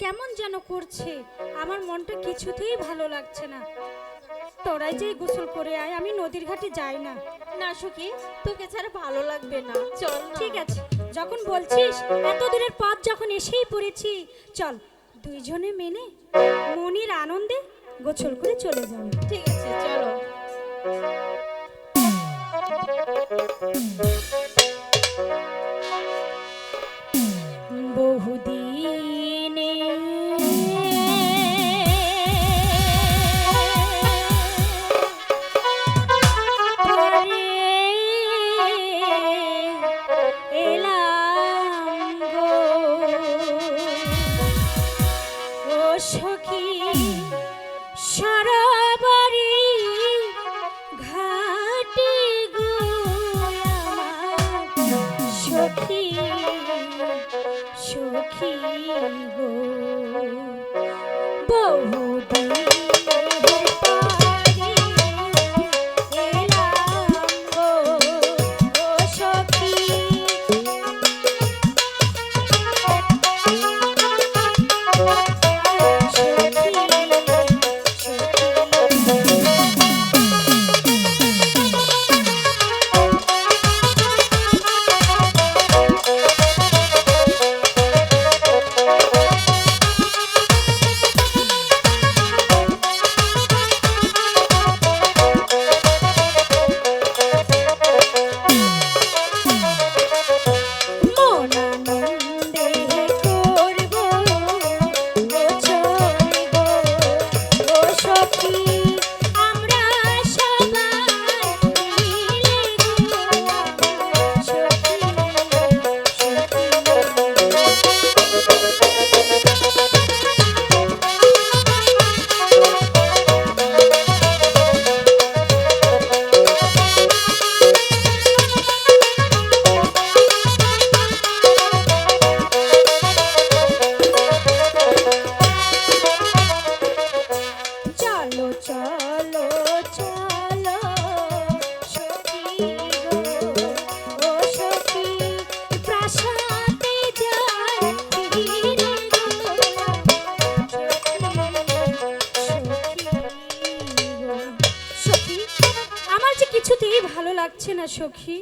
কেমন যেন করছে। আমার মনটা কিছুতেই ভালো লাগছে না। তোরাই যে গোসল করে আয় আমি নদীর ঘাটে যাই না। না সখী তোকে ছাড়া ভালো লাগবে না। চল ঠিক আছে যখন বলছিস এত দূরের পথ যখন এসেই পড়েছি চল দুইজনে মেনে মনির আনন্দে গোসল করে চলে যাব। ঠিক আছে চলো। সখী সরবরি ঘাটি গো সখী সখী গো। বহুদিন ভালো লাগছে না সখী।